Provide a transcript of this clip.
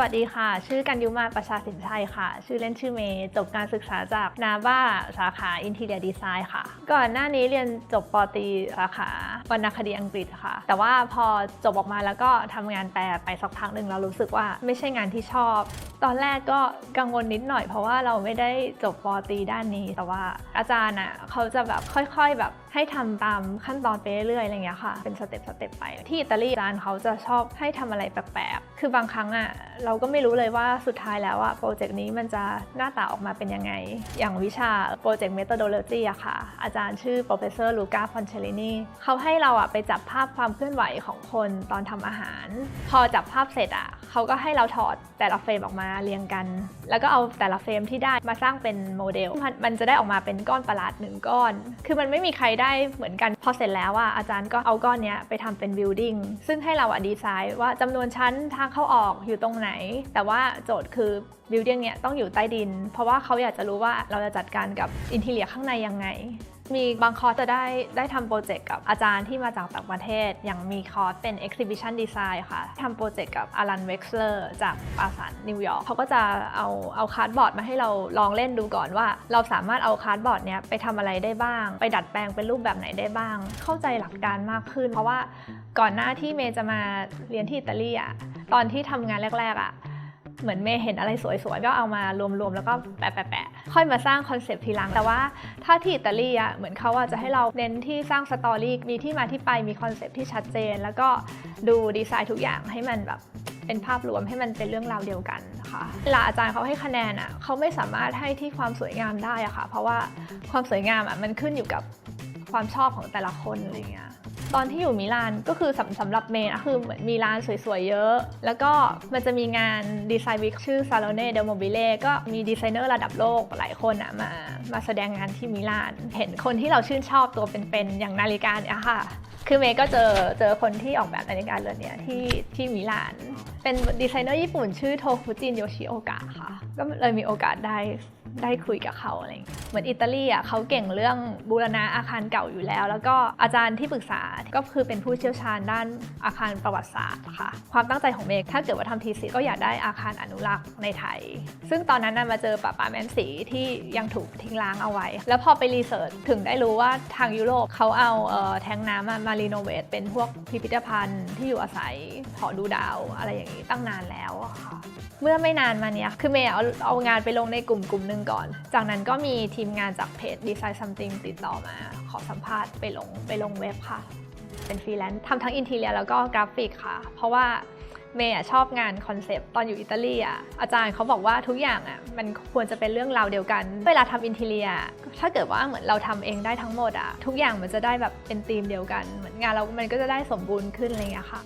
วัสดีค่ะ ชื่อกันยุมาประชาสินชัยค่ะ ชื่อเล่นชื่อเมย์จบการศึกษาจากนาบ้าสาขาอินทีเรียดีไซน์ค่ะ ก่อนหน้านี้เรียนจบปตรีสาขาวรรณคดีอังกฤษค่ะ แต่ว่าพอจบออกมาแล้วก็ทำงานแปลไปสักพักหนึ่งเรารู้สึกว่าไม่ใช่งานที่ชอบ ตอนแรกก็กังวลนิดหน่อย เพราะว่าเราไม่ได้จบปตรีด้านนี้ แต่ว่าอาจารย์อะเขาจะแบบค่อยๆแบบให้ทำตามขั้นตอนไปเรื่อยๆอะไรอย่างเงี้ยค่ะ เป็นสเต็ปสเต็ปไป ที่อิตาลีอาจารย์เขาจะชอบให้ทำอะไรแปลกๆคือบางครั้งอะเราก็ไม่รู้เลยว่าสุดท้ายแล้วอะโปรเจกต์นี้มันจะหน้าตาออกมาเป็นยังไง อย่างวิชาโปรเจกต์เม t h o d o l o g y อะค่ะ อาจารย์ชื่อ professor Luca Poncelini เขาให้เราอะไปจับภาพความเคลื่อนไหวของคนตอนทำอาหาร พอจับภาพเสร็จอะ เขาก็ให้เราถอดแต่ละเฟรมออกมาเรียงกัน แล้วก็เอาแต่ละเฟรมที่ได้มาสร้างเป็นโมเดลมันมันจะได้ออกมาเป็นก้อนประหลาดหนึ่งก้อน คือมันไม่มีใครได้เหมือนกัน พอเสร็จแล้วอะอาจารย์ก็เอาก้อนเนี้ยไปทำเป็น building ซึ่งให้เราอะดีไซน์ว่าจำนวนชั้นทางเข้าออกอยู่ตรงไหน แต่ว่าโจทย์คือ building เนี่ยต้องอยู่ใต้ดิน เพราะว่าเขาอยากจะรู้ว่าเราจะจัดการกับอินทีเลียข้างในยังไง มีบางคอร์สจะได้ได้ทำโปรเจกต์กับอาจารย์ที่มาจากต่างประเทศ อย่างมีคอร์สเป็น exhibition design ค่ะทำโปรเจกต์กับอารันเว็กเลอร์จากปราสาทนิวยอร์กเขาก็จะเอาเอาคาร์ดบอร์ดมาให้เราลองเล่นดูก่อนว่า เราสามารถเอาคาร์ดบอร์ดเนี้ยไปทำอะไรได้บ้าง ไปดัดแปลงเป็นรูปแบบไหนได้บ้าง เข้าใจหลักการมากขึ้น เพราะว่าก่อนหน้าที่เมย์จะมาเรียนที่อิตาลีอะตอนที่ทำงานแรกๆอะ เหมือนเมย์เห็นอะไรสวยๆ ก็เอามารวมๆ แล้วก็แปะๆๆค่อยมาสร้างคอนเซปต์ทีหลัง แต่ว่าถ้าที่อิตาลีอะเหมือนเขาอะจะให้เราเน้นที่สร้างสตอรี่มีที่มาที่ไปมีคอนเซปต์ที่ชัดเจน แล้วก็ดูดีไซน์ทุกอย่างให้มันแบบเป็นภาพรวมให้มันเป็นเรื่องราวเดียวกันค่ะเวลาอาจารย์เขาให้คะแนนอะเขาไม่สามารถให้ที่ความสวยงามได้อะค่ะ เพราะว่าความสวยงามอะมันขึ้นอยู่กับ ความชอบของแต่ละคนอะไรเงี้ยตอนที่อยู่มิลานก็คือสำสำหรับเมย์นะคือเหมือนมีร้านสวยๆเยอะ แล้วก็มันจะมีงานดีไซน์วิกชื่อ Salone del Mobile ก็มีดีไซเนอร์ระดับโลกหลายคนอะมามาแสดงงานที่มิลาน เห็นคนที่เราชื่นชอบตัวเป็นๆอย่างนาฬิกาเนี่ยค่ะ คือเมย์ก็เจอเจอคนที่ออกแบบนาฬิกาเรือนเนี่ยที่ที่มิลาน เป็นดีไซเนอร์ญี่ปุ่นชื่อโทคุจินโยชิโอกะค่ะ ก็เลยมีโอกาสได้ ได้คุยกับเขาอะไรเงี้ยเหมือนอิตาลีอะเขาเก่งเรื่องบูรณะอาคารเก่าอยู่แล้ว แล้วก็อาจารย์ที่ปรึกษาก็คือเป็นผู้เชี่ยวชาญด้านอาคารประวัติศาสตร์ค่ะความตั้งใจของเมย์ถ้าเกิดว่าทำทีสิก็อยากได้อาคารอนุรักษ์ในไทย ซึ่งตอนนั้นน่ะมาเจอป่าป่าแมนสีที่ยังถูกทิ้งร้างเอาไว้ แล้วพอไปรีเสิร์ชถึงได้รู้ว่าทางยุโรปเขาเอาเอ่อแทงน้ำมามารีโนเวทเป็นพวกพิพิธภัณฑ์ที่อยู่อาศัยหอดูดาวอะไรอย่างนี้ตั้งนานแล้วค่ะเมื่อไม่นานมาเนี้ยคือเมย์เอาเอางานไปลงในกลุ่มกลุ่มหนึ่งก่อน จากนั้นก็มีทีมงานจากเพจ Design Something ติดต่อมา ขอสัมภาษณ์ไปลงไปลงเว็บค่ะ เป็นฟรีแลนซ์ทำทั้งอินทีเรียแล้วก็กราฟิกค่ะ เพราะว่าเมย์ชอบงานคอนเซปต์ตอนอยู่อิตาลีอะอาจารย์เขาบอกว่าทุกอย่างอะมันควรจะเป็นเรื่องราวเดียวกัน เวลาทำอินทีเรีย ถ้าเกิดว่าเหมือนเราทำเองได้ทั้งหมดอะทุกอย่างมันจะได้แบบเป็นธีมเดียวกัน เหมือนงานเรา มันก็จะได้สมบูรณ์ขึ้นอะไรอย่างเงี้ยค่ะ